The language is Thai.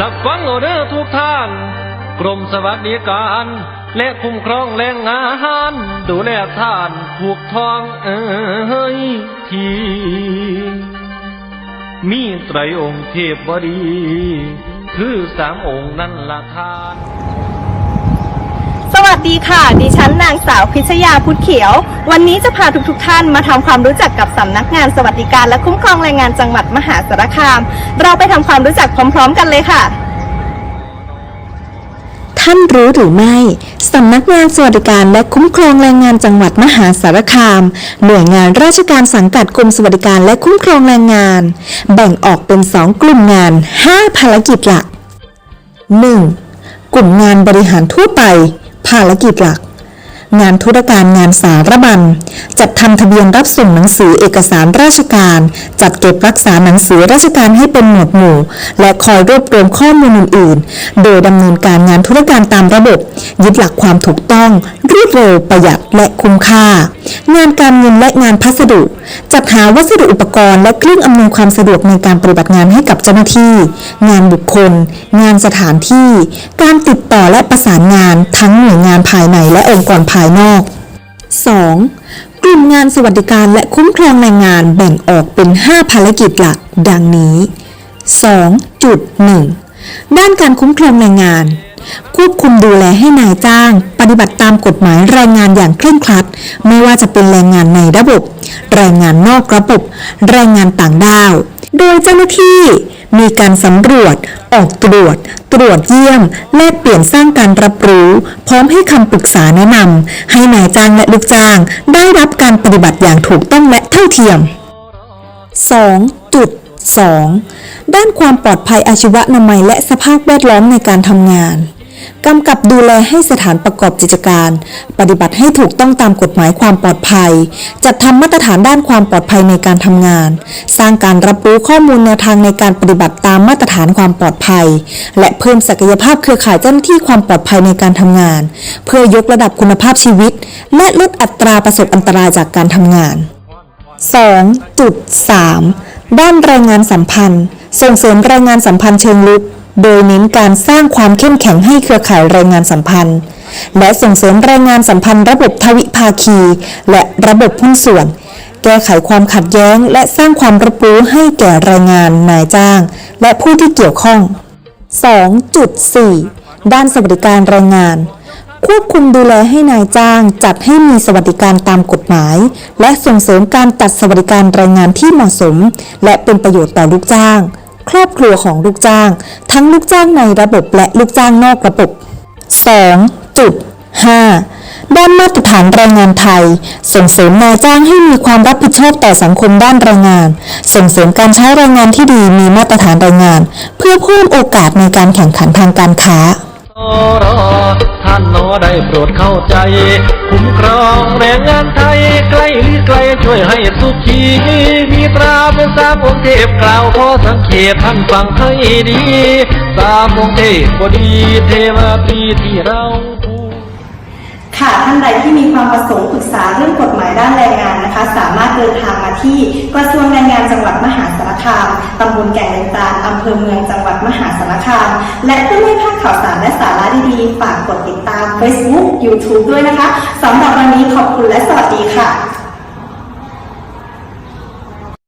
รับฟังเอาเด้อทุกท่าน กรมสวัสดิการ และคุ้มครองแรงงาน ดูแลท่านผูกทองเอ้ยทีมีไตรองค์เทพบดี คือสามองค์นั่นละทาน สวัสดีค่ะ ดิฉันนางสาวพิชยาพุทธเขียว วันนี้จะพาทุกๆทท่านมาทำความรู้จักกับสำนักงานสวัสดิการและคุ้มครองแรงงานจังหวัดมหาสารคาม เราไปทำความรู้จักพร้อม ๆ กันเลยค่ะ ท่านรู้หรือไม่สำนักงานสวัสดิการและคุ้มครองแรงงานจังหวัดมหาสารคาม หน่วยงานราชการสังกัดกรมสวัสดิการและคุ้มครองแรงงาน แบ่งออกเป็น 2 กลุ่มงาน 5 ภารกิจหลัก 1. กลุ่มงานบริหารทั่วไป ภารกิจหลัก งานธุรการงานสารบัญ จัดทำทะเบียนรับส่งหนังสือเอกสารราชการ จัดเก็บรักษาหนังสือราชการให้เป็นหมวดหมู่ และคอยรวบรวมข้อมูลอื่นๆ โดยดำเนินการงานธุรการตามระบบ ยึดหลักความถูกต้อง รวดเร็วประหยัดและคุ้มค่า งานการเงินและงานพัสดุ จัดหาวัสดุอุปกรณ์และเครื่องอำนวยความสะดวกในการปฏิบัติงานให้กับเจ้าหน้าที่ งานบุคคล งานสถานที่ การติดต่อและประสานงานทั้งหน่วยงานภายในและองค์กรภายนอก 2. กลุ่มงานสวัสดิการและคุ้มครองแรงงานแบ่งออกเป็น 5 ภารกิจหลัก ดังนี้ 2.1 ด้านการคุ้มครองแรงงาน ควบคุมดูแลให้นายจ้าง ปฏิบัติตามกฎหมายแรงงานอย่างเคร่งครัด ไม่ว่าจะเป็นแรงงานในระบบ แรงงานนอกระบบ แรงงานต่างด้าว โดยเจ้าหน้าที่มีการสำรวจ ออกตรวจ ตรวจเยี่ยม แลกเปลี่ยนสร้างการรับรู้ พร้อมให้คำปรึกษาแนะนำให้นายจ้างและลูกจ้าง ได้รับการปฏิบัติอย่างถูกต้องและเท่าเทียม 2.2 ด้านความปลอดภัยอาชีวนามัยและสภาพแวดล้อมในการทำงาน กำกับดูแลให้สถานประกอบกิจการ ปฏิบัติให้ถูกต้องตามกฎหมายความปลอดภัย จัดทำมาตรฐานด้านความปลอดภัยในการทำงาน สร้างการรับรู้ข้อมูลแนวทางในการปฏิบัติตามมาตรฐานความปลอดภัย และเพิ่มศักยภาพเครือข่ายเจ้าหน้าที่ความปลอดภัยในการทำงาน เพื่อยกระดับคุณภาพชีวิต และลดอัตราประสบอันตรายจากการทำงาน 2.3 ด้านแรงงานสัมพันธ์ ส่งเสริมแรงงานสัมพันธ์เชิงลึก โดยเน้นการสร้างความเข้มแข็งให้เครือข่ายแรงงานสัมพันธ์ และส่งเสริมแรงงานสัมพันธ์ระบบทวิภาคี และระบบหุ้นส่วน แก้ไขความขัดแย้ง และสร้างความรับรู้ให้แก่แรงงานนายจ้าง และผู้ที่เกี่ยวข้อง 2.4 ด้านสวัสดิการแรงงานควบคุมดูแลให้นายจ้างจัดให้มีสวัสดิการตามกฎหมาย และส่งเสริมการจัดสวัสดิการแรงงานที่เหมาะสม และเป็นประโยชน์ต่อลูกจ้าง ครอบครัวของลูกจ้าง ทั้งลูกจ้างในระบบและลูกจ้างนอกระบบ 2.5 ด้านมาตรฐานแรงงานไทย ส่งเสริมนายจ้างให้มีความรับผิดชอบต่อสังคมด้านแรงงาน ส่งเสริมการใช้แรงงานที่ดีมีมาตรฐานแรงงาน เพื่อเพิ่มโอกาสในการแข่งขันทางการค้า ได้โปรดเข้าใจ คุ้มครองแรงงานไทย ใกล้หรือไกลช่วยให้สุขี มีตราเป็นสามองค์เทพกล่าวขอสังเกตท่านฟังให้ดี สามองค์เทพบดีเทวาปีที่เรา ค่ะท่านใดที่มีความประสงค์ปรึกษาเรื่องกฎหมายด้านแรงงานนะคะ สามารถเดินทางมาที่กระทรวงแรงงานจังหวัดมหาสารคามตำบลแก่งเลนตาลอำเภอเมืองจังหวัดมหาสารคาม และเพื่อไม่พลาดข่าวสารและสาระดีๆฝากกดติดตาม Facebook YouTube ด้วยนะคะสำหรับวันนี้ขอบคุณและสวัสดีค่ะ